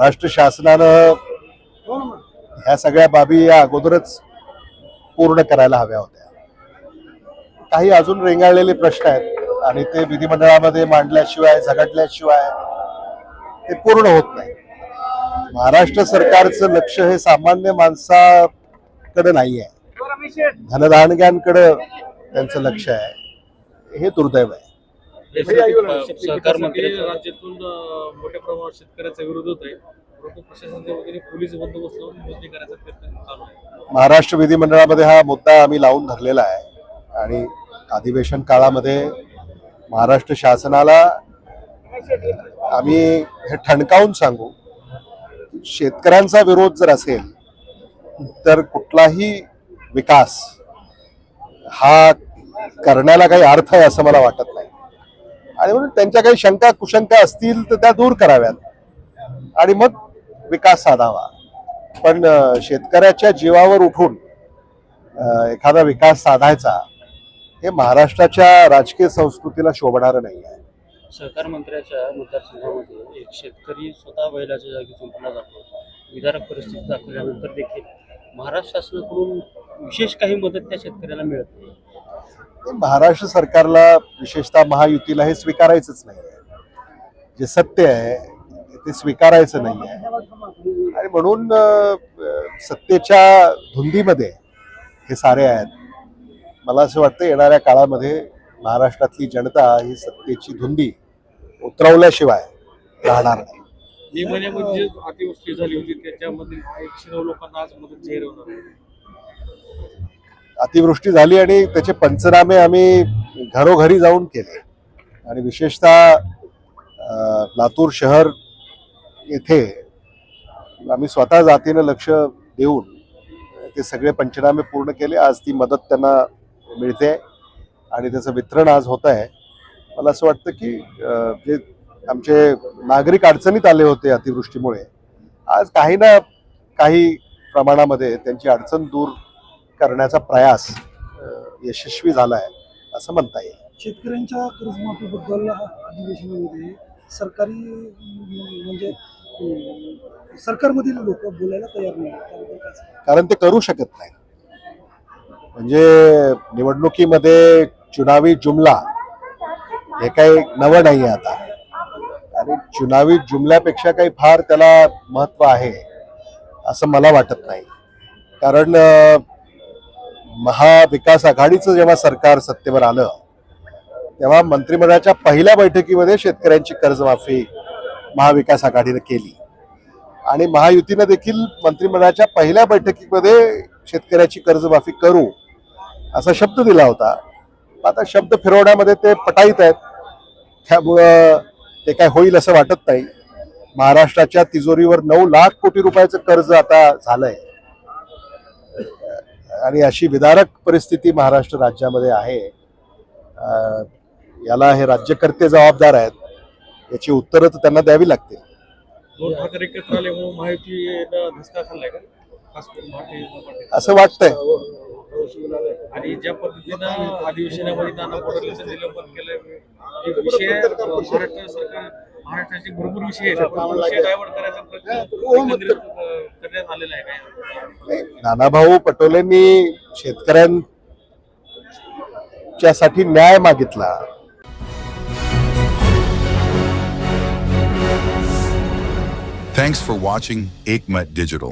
महाराष्ट्र शासनानं ह्या सगळ्या बाबी या अगोदरच पूर्ण करायला हव्या होत्या. काही अजून रेंगाळलेले प्रश्न आहेत आणि ते विधिमंडळामध्ये मांडल्याशिवाय झगडल्याशिवाय ते पूर्ण होत नाही. महाराष्ट्र सरकारचं लक्ष हे सामान्य माणसाकडे नाही आहे धनदानग्यांकडे त्यांचं लक्ष आहे. हे दुर्दैव आहे. सहकार मंत्री राज्यातून मोठ्या प्रमाणात शेतकऱ्याचा विरोध होत आहे. महाराष्ट्र विधिमंडळामध्ये हा मुद्दा आम्ही लावून धरलेला आहे. आणि अधिवेशन काळामध्ये महाराष्ट्र शासनाला आम्ही हे ठणकावून सांगू शेतकऱ्यांचा विरोध जर असेल तर कुठलाही विकास हा करण्याला काही अर्थ आहे असं मला वाटत नाही. आणि म्हणून त्यांच्या काही शंका कुशंका असतील तर त्या दूर कराव्यात. आणि मग विकास साधावा. पण शेतकऱ्याच्या जीवावर उठून एखादा विकास साधायचा हे महाराष्ट्राच्या राजकीय संस्कृतीला शोभणारं नाही आहे. सहकार मंत्र्याच्या मतदारसंघामध्ये एक शेतकरी स्वतः बैलाच्या जागी संपला जातो. विदारक परिस्थिती दाखवल्यानंतर देखील महाराष्ट्र शासनाकडून विशेष काही मदत त्या शेतकऱ्याला मिळत नाही. महाराष्ट्र सरकारला विशेषतः महायुतीला हे स्वीकारायचंच नाही आहे जे सत्य आहे ते स्वीकारायचं नाही आहे आणि म्हणून सत्तेच्या धुंदीमध्ये हे सारे आहेत. मला असं वाटतं येणाऱ्या काळामध्ये महाराष्ट्रातली जनता ही सत्तेची धुंदी उतरवल्याशिवाय राहणार नाही. म्हणजे अतिवृष्टी झाली होती त्याच्यामध्ये एकशे नऊ लोकांना आज मदत जाहीर होणार अतिवृष्टी झाली आणि त्याचे पंचनामे आम्ही घरोघरी जाऊन केले. आणि विशेषतः लातूर शहर येथे आम्ही स्वतः जातीनं लक्ष देऊन ते सगळे पंचनामे पूर्ण केले. आज ती मदत त्यांना मिळते आणि त्याचं वितरण आज होत आहे. मला असं वाटतं की जे आमचे नागरिक अडचणीत आले होते अतिवृष्टीमुळे आज काही ना काही प्रमाणामध्ये त्यांची अडचण दूर करण्याचा प्रयास यशस्वी झाला आहे असं म्हणता येईल. शेतकऱ्यांच्या कर्जमाफीबद्दल अधिवेशनामध्ये सरकारी म्हणजे सरकारमधील लोक बोलायला तयार नाही? कारण ते करू शकत नाही म्हणजे निवडणुकीमध्ये चुनावी जुमला हे काही नवं नाही आहे आता. आणि चुनावी जुमल्यापेक्षा काही फार त्याला महत्त्व आहे असं मला वाटत नाही. कारण महाविकास आघाडीचं जेव्हा सरकार सत्तेवर आलं तेव्हा मंत्रिमंडळाच्या पहिल्या बैठकीमध्ये शेतकऱ्यांची कर्जमाफी महाविकास आघाडीनं केली. आणि महायुतीनं देखील मंत्रिमंडळाच्या पहिल्या बैठकीमध्ये शेतकऱ्याची कर्जमाफी करू असा शब्द दिला होता. आता शब्द फिरवण्यामध्ये ते पटाईत आहेत. त्यामुळं ते काय होईल असं वाटत नाही. महाराष्ट्राच्या तिजोरीवर नऊ लाख कोटी रुपयाचं कर्ज आता झालंय. आणि अशी विदारक परिस्थिती महाराष्ट्र राज्यामध्ये आहे. याला हे राज्यकर्ते जबाबदार आहेत. याची उत्तरं तर त्यांना द्यावी लागतील. असं वाटतंय. आणि ज्या पद्धतीनं अधिवेशनामध्ये नाना केलंय एक विषय महाराष्ट्र सरकार महाराष्ट्राचे भरपूर विषय आहेत. आहे काय? नाही, नानाभाऊ पटोलेंनी शेतकऱ्यांच्यासाठी न्याय मागितला. Thanks for watching Aikmat Digital.